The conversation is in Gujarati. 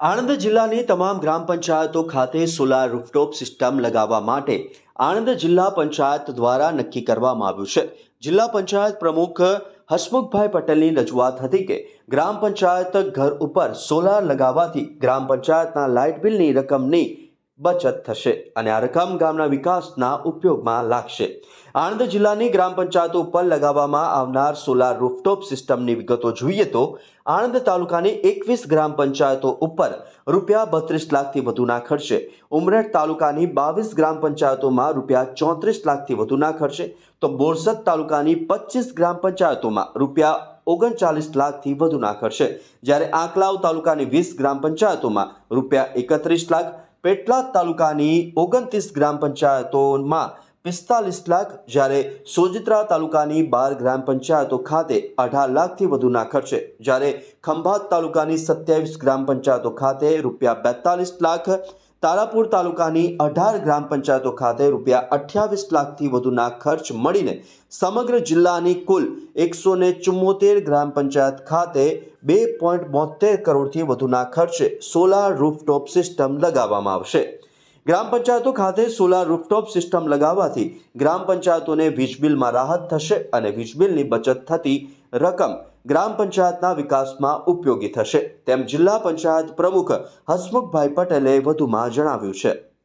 આણંદ જિલ્લાની તમામ ગ્રામ પંચાયતો ખાતે સોલાર રૂફટોપ સિસ્ટમ લગાવવા માટે આણંદ જિલ્લા પંચાયત દ્વારા નક્કી કરવામાં આવ્યું છે. જિલ્લા પંચાયત પ્રમુખ હસમુખભાઈ પટેલની રજૂઆત હતી કે ગ્રામ પંચાયત ઘર ઉપર સોલાર લગાવવાથી ગ્રામ પંચાયતના લાઇટ બિલની રકમની બચત થશે અને આ રકમ ગામના વિકાસના ઉપયોગમાં લાગશે. આણંદ જિલ્લાની ગ્રામ પંચાયતો ઉપર લગાવવામાં આવનાર સોલાર રૂફટોપ સિસ્ટમની વિગતો જોઈએ તો આણંદ તાલુકાની એકવીસ ગ્રામ પંચાયતો ઉપર રૂપિયા બત્રીસ લાખથી વધુના ખર્ચે. ઉમરેઠ તાલુકાની બાવીસ ગ્રામ પંચાયતોમાં રૂપિયા ચોત્રીસ લાખથી વધુના ખર્ચે. તો બોરસદ તાલુકાની પચીસ ગ્રામ પંચાયતોમાં રૂપિયા ઓગણચાલીસ લાખથી વધુના ખર્ચે. જ્યારે આંકલાવ તાલુકાની વીસ ગ્રામ પંચાયતોમાં રૂપિયા એકત્રીસ લાખ પેટલાદ તાલુકાની ઓગણત્રીસ ગ્રામ પંચાયતોમાં પિસ્તાલીસ લાખ જ્યારે સોજિત્રા તાલુકાની બાર ગ્રામ પંચાયતો ખાતે અઢાર લાખથી વધુના ખર્ચે, જ્યારે ખંભાત તાલુકાની સત્યાવીસ ગ્રામ પંચાયતો ખાતે રૂપિયા બેતાલીસ લાખ તારાપુર તાલુકાની અઢાર ગ્રામ પંચાયતો ખાતે રૂપિયા અઠ્યાવીસ લાખથી વધુના ખર્ચ મળીને સમગ્ર જિલ્લાની કુલ એકસો ને ચુમ્મોતેર ગ્રામ પંચાયત ખાતે બે પોઈન્ટ બોતેર કરોડથી વધુના ખર્ચે સોલાર રૂફટોપ સિસ્ટમ લગાવવામાં આવશે. ગ્રામ પંચાયતો ખાતે સોલાર રૂફટોપ સિસ્ટમ લગાવવાથી ગ્રામ પંચાયતોને વીજ બિલમાં રાહત થશે અને વીજ બિલની બચત થતી રકમ ગ્રામ પંચાયતના વિકાસમાં ઉપયોગી થશે. તેમ જિલ્લા પંચાયત પ્રમુખ હસમુખભાઈ પટેલે વધુમાં જણાવ્યું છે.